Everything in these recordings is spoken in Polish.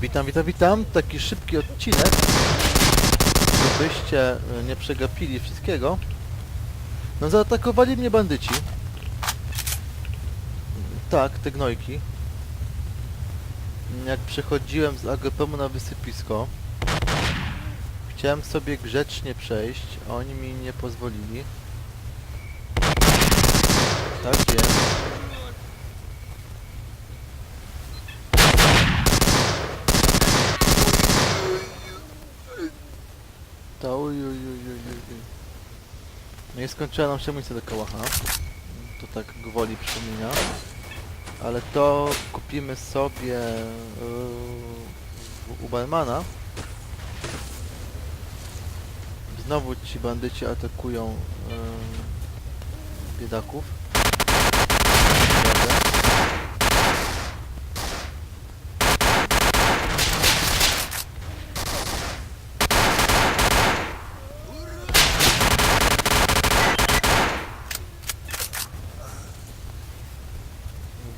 Witam, witam, witam. Taki szybki odcinek, żebyście e, nie przegapili wszystkiego. No zaatakowali mnie bandyci. Tak, te gnojki. Jak przechodziłem z agropromu na wysypisko, chciałem sobie grzecznie przejść, a oni mi nie pozwolili. Tak jest. To uj, uj, uj, uj, uj, uj. No i skończyła nam się amunicja do kałacha. To tak gwoli przypomnienia. Ale to kupimy sobie yy, u barmana. Znowu ci bandyci atakują yy, biedaków. Dobra.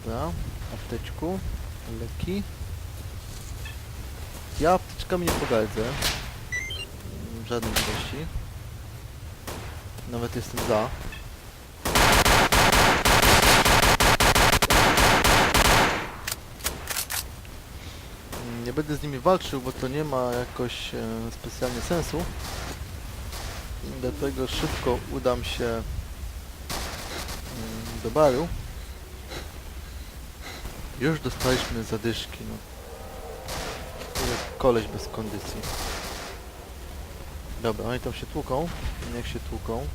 Dobra, apteczku, leki. Ja apteczkami nie pogardzę. Żadnej ilości. Nawet jestem za. Mm, Nie będę z nimi walczył, bo to nie ma jakoś e, specjalnie sensu. Dlatego szybko udam się mm, do baru. Już dostaliśmy zadyszki, no. Koleś bez kondycji. Dobra, oni tam się tłuką. Niech się tłuką.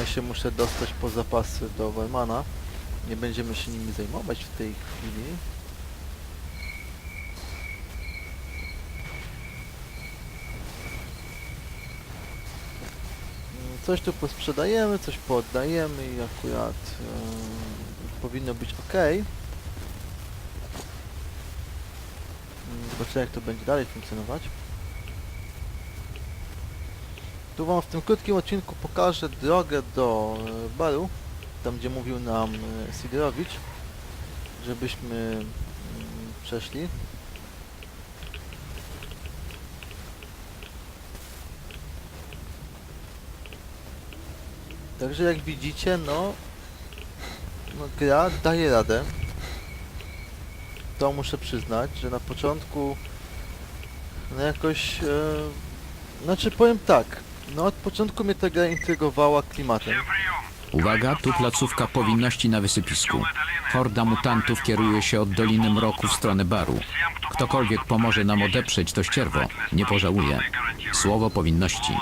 Ja się muszę dostać po zapasy do Weimana. Nie będziemy się nimi zajmować w tej chwili. Mm, Coś tu posprzedajemy, coś pooddajemy i akurat e, powinno być ok. Zobaczymy jak to będzie dalej funkcjonować. Tu wam w tym krótkim odcinku pokażę drogę do e, baru, tam gdzie mówił nam e, Sidorowicz, żebyśmy mm, przeszli. Także jak widzicie, no, no gra daje radę. To muszę przyznać, że na początku no jakoś, e, znaczy powiem tak, no od początku mnie ta gra intrygowała klimatem. Uwaga, tu placówka powinności na wysypisku. Horda mutantów kieruje się od Doliny Mroku w stronę baru. Ktokolwiek pomoże nam odeprzeć to ścierwo, nie pożałuje. Słowo powinności.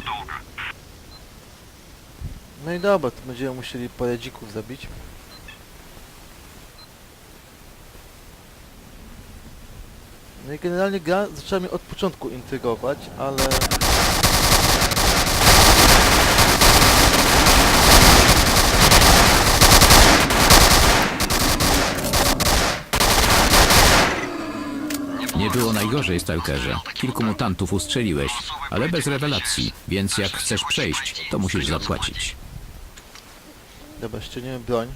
No i dobra, to będziemy musieli parę dzików zabić. No i generalnie gra zaczęła mnie od początku intrygować, ale... Nie było najgorzej, Stalkerze. Kilku mutantów ustrzeliłeś, ale bez rewelacji, więc jak chcesz przejść, to musisz zapłacić. Dobra, ściągniemy broń,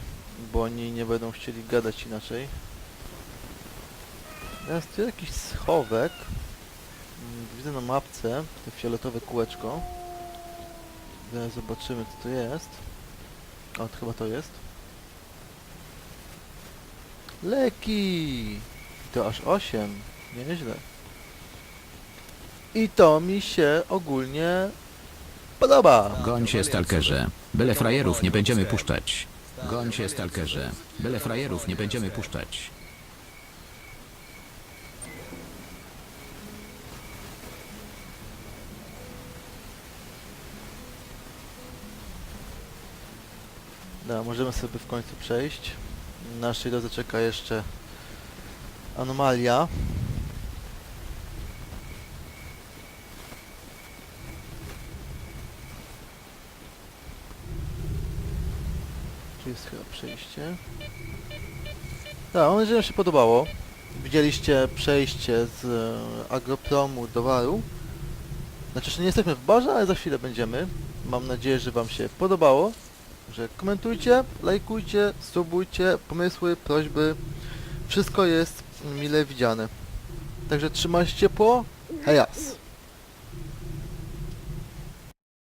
bo oni nie będą chcieli gadać inaczej. Jest tu jakiś schowek. Mm, Widzę na mapce to fioletowe kółeczko. Zaraz zobaczymy co to jest. O, to chyba to jest. Leki! I to aż 8. Nieźle. I to mi się ogólnie podoba. Goń się, Stalkerze. Byle frajerów nie będziemy puszczać. Goń się, Stalkerze. Byle frajerów nie będziemy puszczać. No, możemy sobie w końcu przejść. Na naszej drodze czeka jeszcze anomalia. Tu jest chyba przejście. Tak, mam nadzieję, że się podobało. Widzieliście przejście z e, agropromu do waru. Znaczy, że nie jesteśmy w barze, ale za chwilę będziemy. Mam nadzieję, że Wam się podobało że komentujcie, lajkujcie, subujcie, pomysły, prośby. Wszystko jest mile widziane. Także trzymajcie ciepło. Hejas!